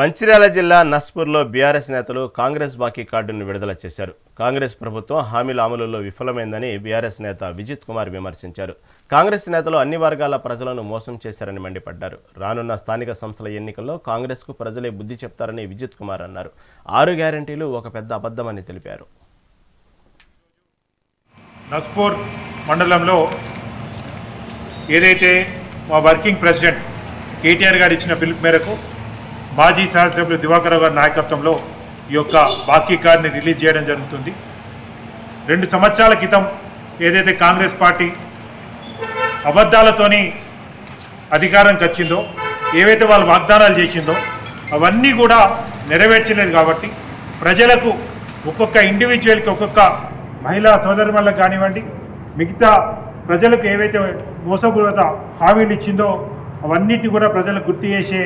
మంచిర్యాల జిల్లా నస్పూర్లో బీఆర్ఎస్ నేతలు కాంగ్రెస్ బాకీ కార్డును విడుదల చేశారు. కాంగ్రెస్ ప్రభుత్వం హామీల అమలులో విఫలమైందని బీఆర్ఎస్ నేత విజిత్ కుమార్ విమర్శించారు. కాంగ్రెస్ నేతలు అన్ని వర్గాల ప్రజలను మోసం చేశారని మండిపడ్డారు. రానున్న స్థానిక సంస్థల ఎన్నికల్లో కాంగ్రెస్కు ప్రజలే బుద్ధి చెప్తారని విజిత్ కుమార్ అన్నారు. ఆరు గ్యారంటీలు ఒక పెద్ద అబద్ధమని తెలిపారు. నస్పూర్ మండలంలో ఏదైతే మా వర్కింగ్ ప్రెసిడెంట్ కేటీఆర్ గారు ఇచ్చిన పిలుపు మేరకు మాజీ శాసనసభ్యులు దివాకర్ గారి నాయకత్వంలో ఈ యొక్క బాకీ కార్డ్ని రిలీజ్ చేయడం జరుగుతుంది. రెండు సంవత్సరాల క్రితం ఏదైతే కాంగ్రెస్ పార్టీ అబద్ధాలతోని అధికారంకి వచ్చిందో ఏవైతే వాళ్ళు వాగ్దానాలు చేసిందో అవన్నీ కూడా నెరవేర్చలేదు కాబట్టి ప్రజలకు ఒక్కొక్క ఇండివిజువల్కి ఒక్కొక్క మహిళా సోదరులకు కానివ్వండి మిగతా ప్రజలకు ఏవైతే మోసపూరిత హామీలు ఇచ్చిందో అవన్నిటిని కూడా ప్రజలకు గుర్తు చేసే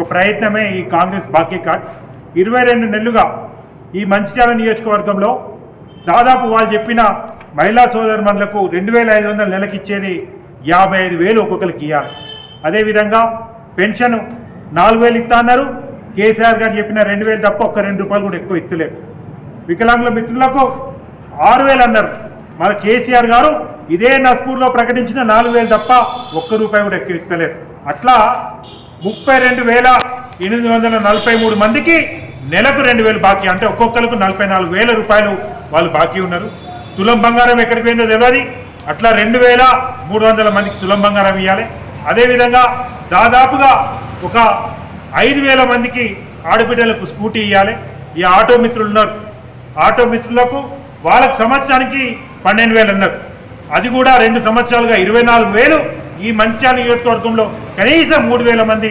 ఒక ప్రయత్నమే ఈ కాంగ్రెస్ బాకీ కార్డ్ ఇరవై రెండు నెలలుగా ఈ మంచిర్యాల నియోజకవర్గంలో దాదాపు వాళ్ళు చెప్పిన మహిళా సోదరుమణులకు రెండు వేల ఐదు వందల నెలకి ఇచ్చేది యాభై ఐదు వేలు ఒక్కొక్కరికి ఇవ్వాలి అదేవిధంగా పెన్షన్ నాలుగు వేలు ఇస్తా అన్నారు. కేసీఆర్ గారు చెప్పిన రెండు వేలు తప్ప ఒక్క రెండు రూపాయలు కూడా ఎక్కువ ఇస్తలేరు వికలాంగుల మిత్రులకు ఆరు వేలు అన్నారు. మన కేసీఆర్ గారు ఇదే నస్పూర్లో ప్రకటించిన నాలుగు వేలు తప్ప ఒక్క రూపాయి కూడా ఎక్కువ ఇస్తలేదు. అట్లా ముప్పై రెండు వేల ఎనిమిది వందల నలభై మూడు మందికి నెలకు రెండు వేలు బాకీ. అంటే ఒక్కొక్కరికి నలభై నాలుగు వేల రూపాయలు వాళ్ళు బాకీ ఉన్నారు. తులం బంగారం ఎక్కడికి పోయిందో తెలియదు అట్లా రెండు వేల మూడు వందల మందికి తులం బంగారం ఇవ్వాలి అదేవిధంగా దాదాపుగా ఒక ఐదు వేల మందికి ఆడబిడ్డలకు స్కూటీ ఇవ్వాలి ఈ ఆటో మిత్రులు ఉన్నారు. ఆటో మిత్రులకు వాళ్ళకి సంవత్సరానికి పన్నెండు వేలు ఉన్నారు అది కూడా రెండు సంవత్సరాలుగా ఇరవై నాలుగు వేలు ఈ మంచిర్యాల నియోజకవర్గంలో కనీసం మూడు వేల మంది